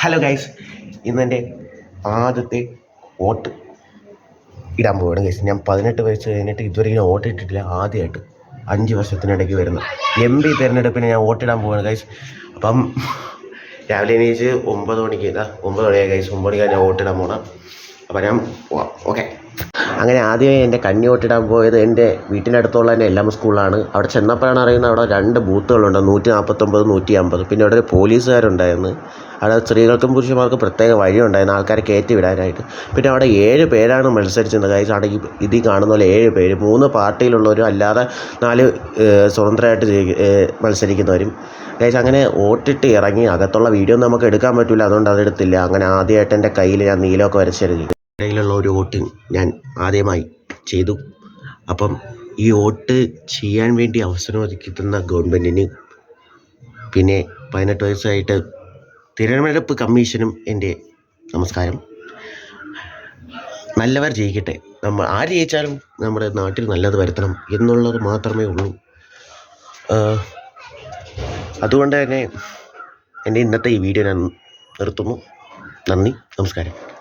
Hello guys ഇന്നെന്റെ ആദ്യത്തെ vote ഇടാൻ പോവുകയാണ് ഗൈസ് ഞാൻ പതിനെട്ട് വയസ്സ് കഴിഞ്ഞിട്ട് ഇതുവരെ വോട്ട് ഇട്ടിട്ടില്ല. ആദ്യമായിട്ട് അഞ്ച് വർഷത്തിനിടയ്ക്ക് വരുന്നു എം പി തിരഞ്ഞെടുപ്പിന് ഞാൻ വോട്ടിടാൻ പോവുകയാണ് ഗൈസ് അപ്പം രാവിലെ എണീച്ച് ഒമ്പത് മണിക്ക് ഇതാ ഒമ്പത് മണിയായി ഗൈസ് ഒമ്പത് മണിക്കാണ് ഞാൻ വോട്ടിടാൻ പോകണം അപ്പം ഞാൻ ഓക്കെ അങ്ങനെ ആദ്യമേ എന്റെ കഞ്ഞി വോട്ടിടാൻ പോയത് എന്റെ വീട്ടിനടുത്തുള്ള തന്നെ എല്ലാം സ്കൂളാണ് അവിടെ ചെന്നപ്പോഴാണ് അറിയുന്നത് അവിടെ രണ്ട് ബൂത്തുകളുണ്ട് നൂറ്റി നാൽപ്പത്തൊമ്പത് നൂറ്റി അമ്പത് പിന്നെ അവിടെ ഒരു പോലീസുകാരുണ്ടായിരുന്നു. അവിടെ സ്ത്രീകൾക്കും പുരുഷന്മാർക്കും പ്രത്യേക വഴിയുണ്ടായിരുന്നു. ആൾക്കാരെ കയറ്റി വിടാനായിട്ട്. പിന്നെ അവിടെ ഏഴ് പേരാണ് മത്സരിച്ചിരുന്നത്. കാര്യം അവിടെ ഈ ഇതിൽ കാണുന്ന പോലെ ഏഴ് പേര്. മൂന്ന് പാർട്ടിയിലുള്ളവരും അല്ലാതെ നാല് സ്വതന്ത്രമായിട്ട് മത്സരിക്കുന്നവരും. ഗൈസ് അങ്ങനെ ഓട്ടിട്ട് ഇറങ്ങി അകത്തുള്ള വീഡിയോ നമുക്ക് എടുക്കാൻ പറ്റില്ല അതുകൊണ്ട് അതെടുത്തില്ല. അങ്ങനെ ആദ്യമായിട്ട് എന്റെ കയ്യിൽ ഞാൻ നീലമൊക്കെ വരച്ചെഴുതി ഇടയിലുള്ള ഒരു വോട്ടിങ് ഞാൻ ആദ്യമായി ചെയ്തു. അപ്പം ഈ വോട്ട് ചെയ്യാൻ വേണ്ടി അവസരം ഒരുക്കി തന്ന ഗവൺമെന്റിന് പിന്നെ പതിനെട്ട് വയസ്സായിട്ട് തിരഞ്ഞെടുപ്പ് കമ്മീഷനും എന്റെ നമസ്കാരം. നല്ലവർ ജയിക്കട്ടെ. നമ്മൾ ആര് ജയിച്ചാലും നമ്മുടെ നാട്ടിൽ നല്ലത് വരുത്തണം എന്നുള്ളത് മാത്രമേ ഉള്ളൂ. അതുകൊണ്ട് തന്നെ എന്റെ ഇന്നത്തെ ഈ വീഡിയോ ഞാൻ നിർത്തുന്നു. നന്ദി നമസ്കാരം.